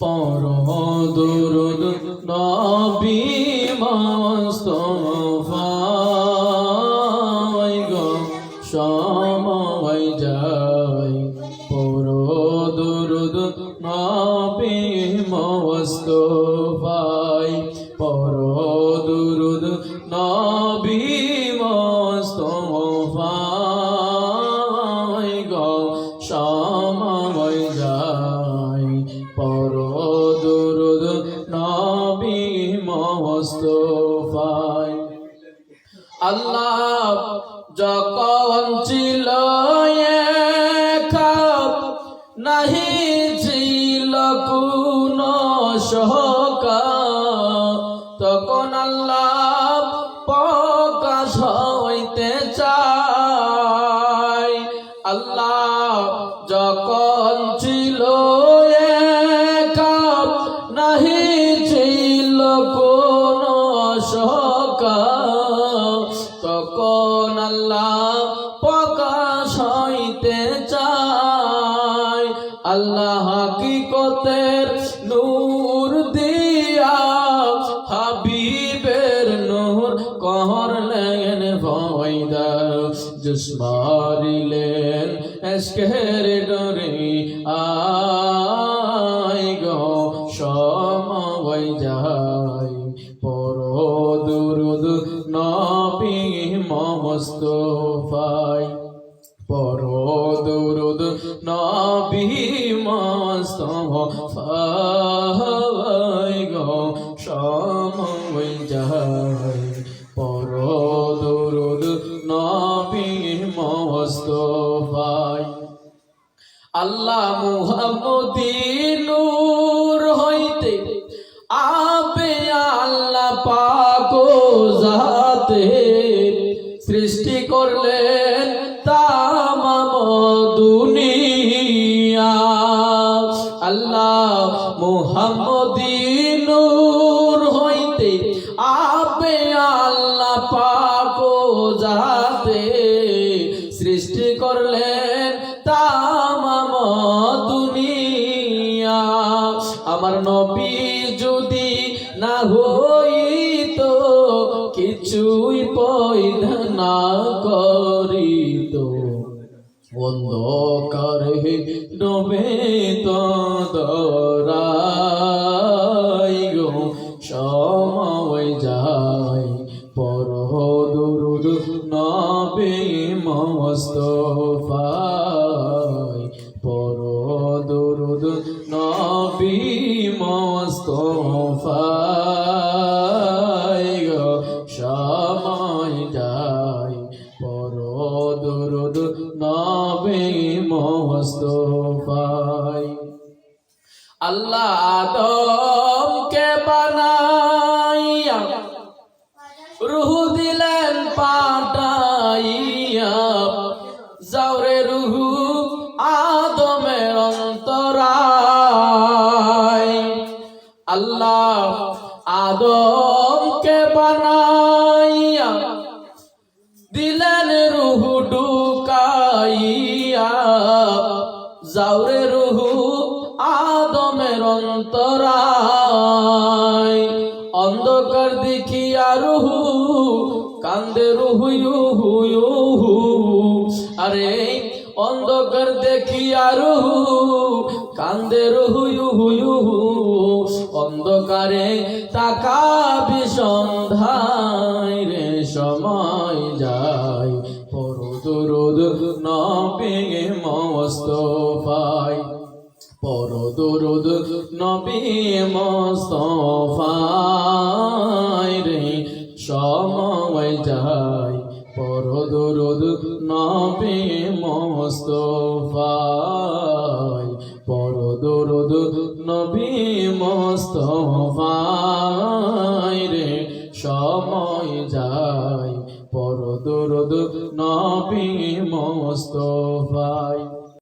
পর দুরুদ নবী মস্তফাই গো, সময় যাই পর দুরুদ নবী মস্তফাই। পর দুরুদ নবী মস্তফাই। গো মস্তফাই আল্লাহ যখন ছিল নাহি ছিল কোন সহকা তখন আল্লাহ প্রকাশ হইতে চাই আল্লাহ যখন ছিল নাহি ছিল কোন সহকা তখন আল্লাহ প্রকাশ হইতে চায়। আল্লাহ হাকিকতের নূর দিয়া হাবিবের নূর করলেন ফয়দা। জুসমারিলেন এসকের ডরে আই মস্তফাই পর দুরুদ নবী মস্তফাই গো, সময় যাই পর দুরুদ নবী মস্তফাই। আল্লাহ মুহাম্মদী নূর হইতে আপে আল্লাহ পাক জাতে সৃষ্টি করলেন তামাম দুনিয়া। আল্লাহ মুহাম্মদী নূর হইতে আপে আল্লাহ পাক জাতে সৃষ্টি করলেন তামাম আমার নবী যদি না হইত কিছুই পয়দা না করিত। অন্ধকারে ডোবে তরাই গো সময় যায় পর দুরুদ নবে মস্তফাই মস্তফাই আল্লাহ আদমকে বানাইয়া, রুহ দিলেন পাটাইয়া যাওরে রুহু আদমের অন্তরায়। আল্লাহ আদমকে বানাইয়া দিলেন রুহু ডুকাইয়া যাওরে রুহু আদমের অন্তরায়। অন্ধকার দেখিয়া রুহু কান্দে রুহু, ইউহু ইউহু। আরে, অন্ধকার দেখিয়া রুহু কান্দে রুহু, ইউহু ইউহু। অন্ধকারে তাকাবি সন্ধ্যায় যায় পরদুরুদ নবে মস্তফাই। পরদুরুদ নবী মস্তফাই রে, সময় যায় পরদুরুদ নবী মস্তফাই। রে, সময় যায় পরদুরুদ নবী মস্তফাই